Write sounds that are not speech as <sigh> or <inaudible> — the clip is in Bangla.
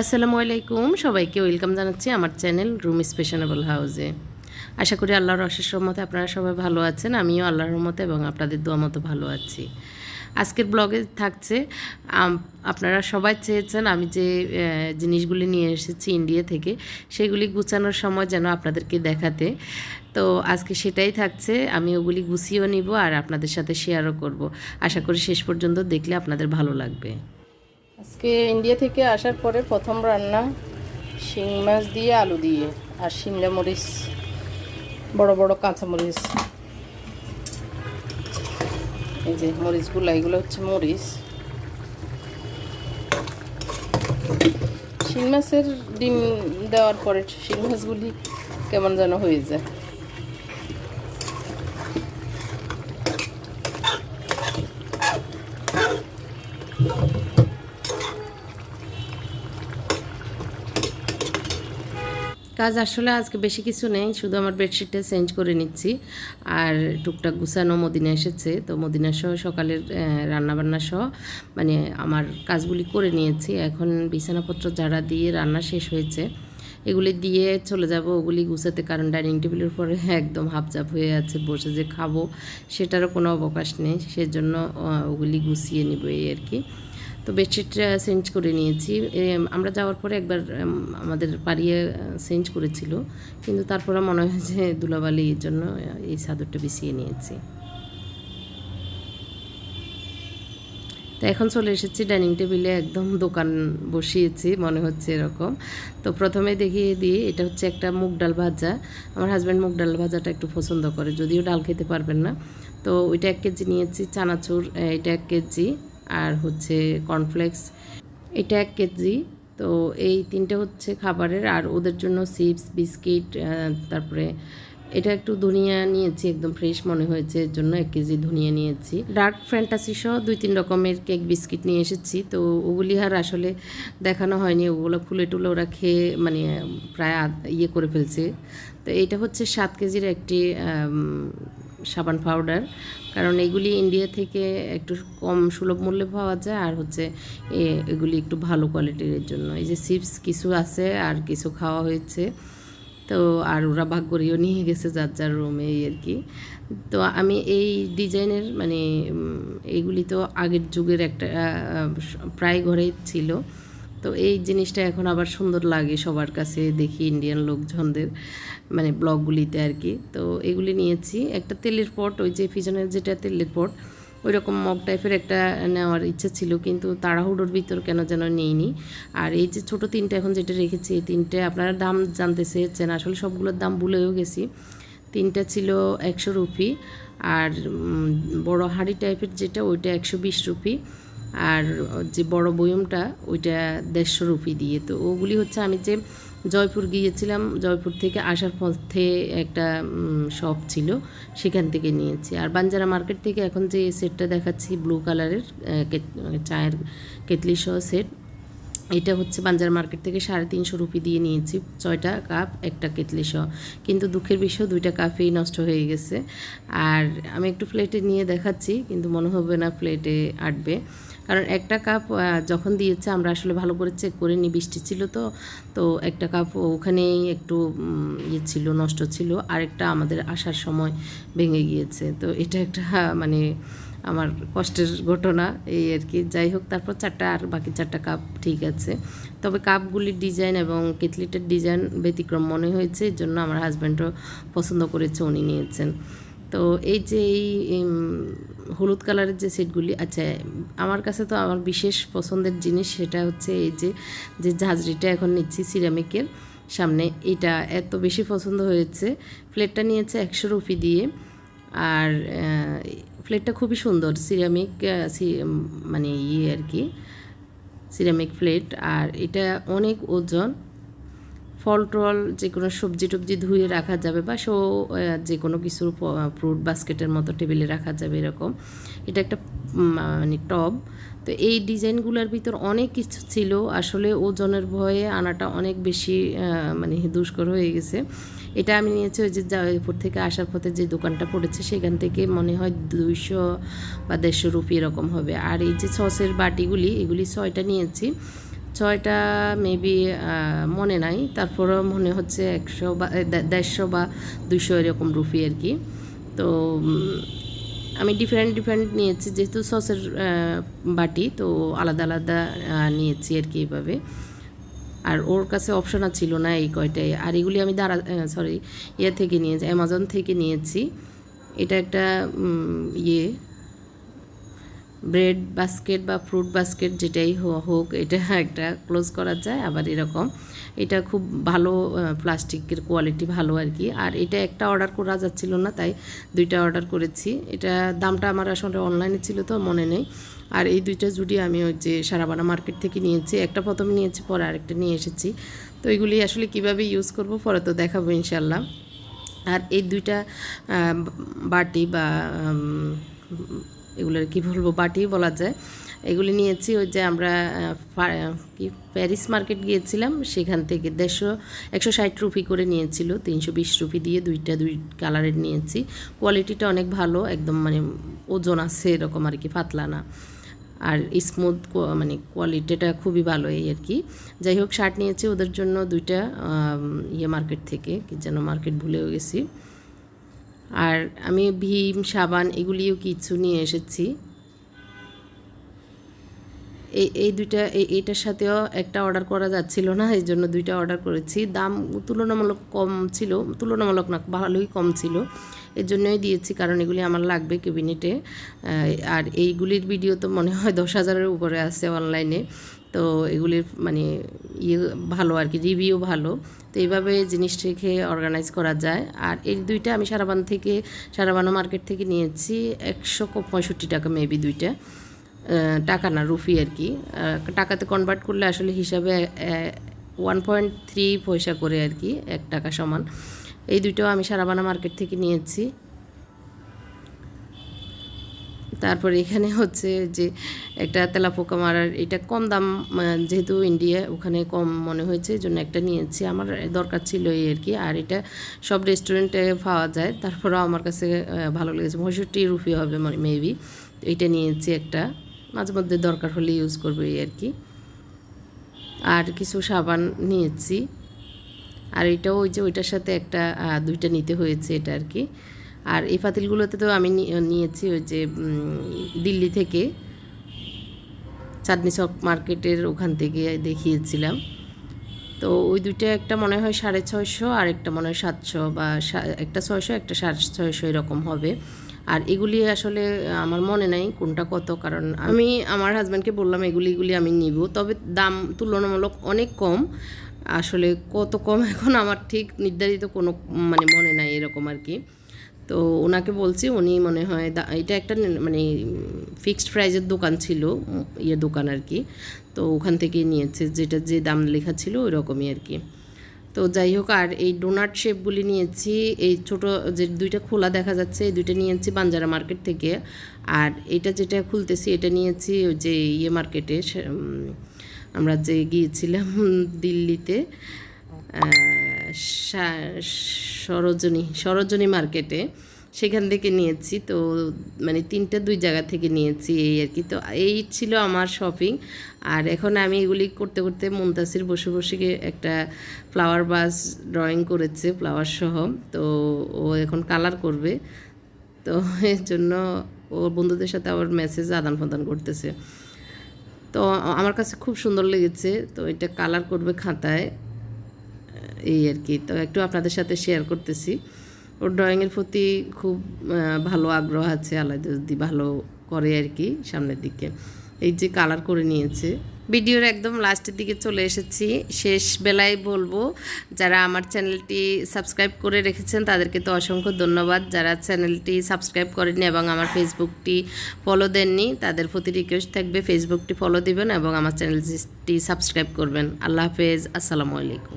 আসসালামু আলাইকুম। সবাইকে ওয়েলকাম জানাচ্ছি আমার চ্যানেল রুম স্পেশনেবল হাউসে। আশা করি আল্লাহর অশেষ রহমতে আপনারা সবাই ভালো আছেন, আমিও আল্লাহর রহমতে এবং আপনাদের দোয়া মতো ভালো আছি। আজকের ব্লগে থাকছে আপনারা সবাই চেয়েছেন আমি যে জিনিসগুলি নিয়ে এসেছি ইন্ডিয়া থেকে, সেগুলি গুছানোর সময় যেন আপনাদেরকে দেখাতে। তো আজকে সেটাই থাকছে, আমি ওগুলি গুছিয়েও নিব আর আপনাদের সাথে শেয়ারও করব। আশা করি শেষ পর্যন্ত দেখলে আপনাদের ভালো লাগবে। আজকে ইন্ডিয়া থেকে আসার পরে প্রথম রান্না শিং মাছ দিয়ে, আলু দিয়ে আর শিমলা মরিচ, বড় বড় কাঁচা মরিচ। এই যে মরিচগুলো, এগুলো হচ্ছে মরিচ। শিং মাছের ডিম দেওয়ার পরে শিং মাছগুলি কেমন যেন হয়ে যায়। কাজ আসলে আজকে বেশি কিছু নেই, শুধু আমার বেডশিটটা চেঞ্জ করে নিচ্ছি। আর টুকটাক গুছানো মদিনা এসেছে, তো মদিনা সহ সকালের রান্নাবান্না সহ মানে আমার কাজগুলি করে নিয়েছি। এখন বিছানাপত্র যারা দিয়ে রান্না শেষ হয়েছে। এগুলি দিয়ে চলে যাব, ওগুলি গুছাতে, কারণ ডাইনিং টেবিলের উপরে <laughs> একদম হাফজাপ হয়ে আছে, বসে যে খাব, সেটারও কোনো অবকাশ নেই। সেজন্য ওগুলি গুছিয়ে নিব এই আর কি। তো বেডশিটটা চেঞ্জ করে নিয়েছি। আমরা যাওয়ার পরে একবার আমাদের পাড়িয়ে চেঞ্জ করেছিল। কিন্তু তারপরে মনে হয় যে ধুলাবালির জন্য এই চাদরটা বিছিয়ে নিয়েছি। তো এখন চলে এসেছি ডাইনিং টেবিলে, একদম দোকান বসিয়েছি, মনে হচ্ছে এরকম। তো প্রথমে দেখিয়ে দিই, এটা হচ্ছে একটা মুগ ডাল ভাজা। আমার হাজব্যান্ড মুগ ডাল ভাজাটা একটু পছন্দ করে, যদিও ডাল খেতে পারবেন না। তো ওইটা এক কেজি নিয়েছি, চানাচুর এটা এক কেজি। আর হচ্ছে কর্নফ্লেক্স এটা এক কেজি, তো এই তিনটে হচ্ছে খাবারের। আর ওদের জন্য চিপস বিস্কিট তারপরে এটা একটু ধনিয়া নিয়েছি, একদম ফ্রেশ মনে হয়েছে, এর জন্য এক কেজি ধনিয়া নিয়েছি। ডার্ক ফ্যান্টাসি সহ দুই তিন রকমের কেক বিস্কিট নিয়ে এসেছি। তো ওগুলি আর আসলে দেখানো হয়নি, ওগুলো ফুলে টুলে ওরা খেয়ে মানে প্রায় ইয়ে করে ফেলছে। তো এইটা হচ্ছে সাত কেজির একটি সাবান পাউডার। কারণ এগুলি ইন্ডিয়া থেকে একটু কম সুলভ মূল্যে পাওয়া যায় আর হচ্ছে এগুলি একটু ভালো কোয়ালিটির জন্য। এই যে চিপস কিছু আছে আর কিছু খাওয়া হয়েছে। তো আর ওরা ভাগ করেও নিয়ে গেছে যার যার রুমে আর কি। তো আমি এই ডিজাইনের মানে এইগুলি তো আগের যুগের একটা প্রায় ঘরেই ছিল। তো এই জিনিসটা এখন আবার সুন্দর লাগে সবার কাছে দেখি ইন্ডিয়ান লোকজনদের মানে ব্লগগুলিতে আর কি। তো এগুলি নিয়েছি। একটা তেলের পট, ওই যে পিছনের যেটা তেলের পট ওই রকম মগ টাইপের একটা নেওয়ার ইচ্ছা ছিল, কিন্তু তাড়াহুড়োর ভিতর কেন যেন নেইনি। আর এই যে ছোট তিনটে এখন যেটা রেখেছি, এই তিনটে আপনারা দাম জানতে চেয়েছেন আসলে সবগুলোর দাম ভুলেও গেছি। তিনটা ছিল একশো রুপি, আর বড় হাঁড়ি টাইপের যেটা, ওইটা একশো বিশ রুপি। আর যে বড় বয়মটা, ওইটা দেড়শো রুপি দিয়ে। তো ওগুলি হচ্ছে আমি যে জয়পুর গিয়েছিলাম, জয়পুর থেকে আসার পথে একটা শপ ছিল, সেখান থেকে নিয়েছি। আর বাঞ্জারা মার্কেট থেকে এখন যে সেটটা দেখাচ্ছি ব্লু কালারের চায়ের কেতলি সহ সেট এটা হচ্ছে বাঞ্জার মার্কেট থেকে সাড়ে তিনশো রুপি দিয়ে নিয়েছি, ছয়টা কাপ একটা কেতলি সহ। কিন্তু দুঃখের বিষয়, দুইটা কাপেই নষ্ট হয়ে গেছে। আর আমি একটু প্লেটে নিয়ে দেখাচ্ছি, কিন্তু মনে হবে না প্লেটে আটবে। কারণ একটা কাপ যখন দিয়েছে আমরা আসলে ভালো করে চেক করে নিই, বৃষ্টি ছিল তো তো একটা কাপ ওখানেই একটু ইয়ে ছিল, নষ্ট ছিল। আরেকটা আমাদের আসার সময় ভেঙে গিয়েছে। তো এটা একটা <laughs> মানে আমার কষ্টের ঘটনা এই আর কি। যাই হোক, তারপর চারটা আর বাকি চারটা কাপ ঠিক আছে। তবে কাপগুলির ডিজাইন এবং কেটলিটার ডিজাইন ব্যতিক্রম মনে হয়েছে, এর জন্য আমার হাজব্যান্ডও পছন্দ করেছে, উনি নিয়েছেন। তো এই যে এই হলুদ কালারের যে সেটগুলি আচ্ছা আমার কাছে তো আমার বিশেষ পছন্দের জিনিস সেটা হচ্ছে এই যে যে ঝাঁঝরিটা এখন নিচ্ছি সিরামিকের সামনে, এটা এত বেশি পছন্দ হয়েছে। প্লেটটা নিয়েছে একশো রুপি দিয়ে আর প্লেটটা খুবই সুন্দর, সিরামিক মানে ইয়ে আর কি, সিরামিক প্লেট। আর এটা অনেক ওজন ফল টল যে কোনো সবজি টবজি ধুয়ে রাখা যাবে বা শো যে কোনো কিছুর ফ্রুট বাস্কেটের মতো টেবিলে রাখা যাবে এরকম। এটা একটা মানে টব। তো এই ডিজাইনগুলোর ভিতর অনেক কিছু ছিল। আসলে ওজনের ভয়ে আনাটা অনেক বেশি মানে দুষ্কর হয়ে গেছে। এটা আমি নিয়েছি ওই যে জয়পুর থেকে আসার পথে যে দোকানটা পড়েছে, সেখান থেকে মনে হয় দুইশো বা দেড়শো রুপি এরকম হবে। আর এই যে সসের বাটিগুলি, এগুলি ছয়টা নিয়েছি। ছয়টা মেবি মনে নাই। তারপরেও মনে হচ্ছে একশো বা দেড়শো বা দুশো এরকম রুপি আর কি। তো আমি ডিফারেন্ট ডিফারেন্ট নিয়েছি। যেহেতু সসের বাটি, তো আলাদা আলাদা নিয়েছি আর কি এইভাবে। আর ওর কাছে অপশন ছিল না এই কয়টাই। আর এগুলি আমি দাঁড়া সরি ইয়ে থেকে নিয়েছি অ্যামাজন থেকে নিয়েছি। এটা একটা ইয়ে। ব্রেড বাস্কেট বা ফ্রুট বাস্কেট যেটাই হোক, এটা একটা ক্লোজ করা যায়, আবার এরকম। এটা খুব ভালো প্লাস্টিকের কোয়ালিটি ভালো আর কি। আর এটা একটা অর্ডার করা যাচ্ছিল না, তাই দুইটা অর্ডার করেছি। এটা দামটা আমার আসলে অনলাইনে ছিল তো, মনে নেই। আর এই দুইটা জুড়ি আমি ওই যে সারাবানা মার্কেট থেকে নিয়েছি, একটা প্রথমে নিয়েছি, পরে আরেকটা নিয়ে এসেছি। তো এগুলি আসলে কীভাবে ইউজ করব, পরে তো দেখাবো ইনশাল্লাহ আর এই দুইটা বাটি বা এগুলোর কি বলব, বাটি বলা যায়। এগুলি নিয়েছি ওই যে আমরা কি, প্যারিস মার্কেট গিয়েছিলাম, সেখান থেকে দেড়শো, একশো ষাট রুপি করে নিয়েছিল, তিনশো বিশ রুপি দিয়ে দুইটা, দুই কালারের নিয়েছি। কোয়ালিটিটা অনেক ভালো, একদম মানে ওজন আছে এরকম আর কি, পাতলা না। আর স্মুথ মানে কোয়ালিটিটা খুবই ভালো এই আর কি। যাই হোক, শার্ট নিয়েছি ওদের জন্য দুইটা ইয়ে মার্কেট থেকে, কি যেন মার্কেট ভুলেও গেছি। আর আমি ভীম, সাবান এগুলিও কিছু নিয়ে এসেছি। এই এই দুইটা, এই, এইটার সাথেও একটা অর্ডার করা যাচ্ছিল না, এই জন্য দুইটা অর্ডার করেছি। দাম তুলনামূলক কম ছিল, তুলনামূলক না, ভালোই কম ছিল। এর জন্যই দিয়েছি, কারণ এগুলি আমার লাগবে ক্যাবিনেটে। আর এইগুলির ভিডিও তো মনে হয় দশ হাজারের উপরে আছে অনলাইনে তো এগুলির মানে ইয়ে ভালো আর কি রিভিউ ভালো। তো এইভাবে জিনিস রেখে অর্গানাইজ করা যায়। আর এই দুইটা আমি সারাবান থেকে সারাবানো মার্কেট থেকে নিয়েছি একশো পঁয়ষট্টি টাকা মেবি দুইটা। টাকা না রুফি আর কি। টাকাতে কনভার্ট করলে আসলে হিসাবে ওয়ান পয়েন্ট থ্রি পয়সা করে আর কি, এক টাকা সমান। এই দুইটাও আমি সারাবানা মার্কেট থেকে নিয়েছি। তারপরে এখানে হচ্ছে যে একটা তেলাপোকা মারার এটা কম দাম যেহেতু ইন্ডিয়া ওখানে কম মনে হয়েছে জন্য একটা নিয়েছি। আমার দরকার ছিল এই আর কি। আর এটা সব রেস্টুরেন্টে পাওয়া যায়। তারপরেও আমার কাছে ভালো লেগেছে। পঁয়ষট্টি রুপি হবে মেবি এটা নিয়েছি একটা। মাঝে মধ্যে দরকার হলে ইউজ করব এই আর কি। আর কিছু সাবান নিয়েছি। আর এটাও ওই যে ওইটার সাথে একটা দুইটা নিতে হয়েছে এটা আর কি। আর এই পাতিলগুলোতে তো আমি নিয়েছি ওই যে দিল্লি থেকে চাঁদনি চক মার্কেটের ওখান থেকে দেখিয়েছিলাম। তো ওই দুইটা একটা মনে হয় সাড়ে ছয়শো, আর একটা মনে হয় সাতশো বা একটা ছয়শো, একটা সাড়ে ছয়শো এরকম হবে। আর এগুলি আসলে আমার মনে নাই কোনটা কত, কারণ আমি আমার হাজব্যান্ডকে বললাম, এগুলি এগুলি আমি নিব। তবে দাম তুলনামূলক অনেক কম। আসলে কত কম এখন আমার ঠিক নির্ধারিত কোনো মানে মনে নাই এরকম আর কি। তো ওনাকে বলছি, উনি মনে হয় এটা একটা মানে ফিক্সড প্রাইজের দোকান ছিল ইয়ে দোকান আর কি। তো ওখান থেকে নিয়েছে, যেটা যে দাম লেখা ছিল ওই রকমই আর কি। তো যাই হোক, আর এই ডোনাট শেপগুলি নিয়েছি, এই ছোট যে দুইটা খোলা দেখা যাচ্ছে, এই দুইটা নিয়েছি বাঞ্জারা মার্কেট থেকে। আর এটা যেটা খুলতেছি, এটা নিয়েছি ওই যে ইয়ে মার্কেটে আমরা যে গিয়েছিলাম দিল্লিতে সরোজনী সরোজনী মার্কেটে সেখান থেকে নিয়েছি, তো মানে তিনটা দুই জায়গা থেকে নিয়েছি এই আর কি। তো এই ছিল আমার শপিং আর এখন আমি এগুলি করতে করতে মুমতাসির বসে বসে একটা ফ্লাওয়ার বাস ড্রয়িং করেছে ফ্লাওয়ার সহ। তো ও এখন কালার করবে। তো এর জন্য ওর বন্ধুদের সাথে আবার মেসেজ আদান প্রদান করতেছে। তো আমার কাছে খুব সুন্দর লেগেছে। তো এটা কালার করবে খাতায়। এই আর কি, তো একটু আপনাদের সাথে শেয়ার করতেছি। ওর ড্রয়িংয়ের প্রতি খুব ভালো আগ্রহ আছে, আল্লাহ যদি ভালো করে আর কি সামনের দিকে। এই যে কালার করে নিয়েছে। ভিডিওর একদম লাস্টের দিকে চলে এসেছি। শেষ বেলায় বলব, যারা আমার চ্যানেলটি সাবস্ক্রাইব করে রেখেছেন, তাদেরকে তো অসংখ্য ধন্যবাদ। যারা চ্যানেলটি সাবস্ক্রাইব করেননি এবং আমার ফেসবুকটি ফলো দেননি, তাদের প্রতি রিকোয়েস্ট থাকবে ফেসবুকটি ফলো দিবেন এবং আমার চ্যানেলটি সাবস্ক্রাইব করবেন। আল্লাহ হাফেজ, আসসালামু আলাইকুম।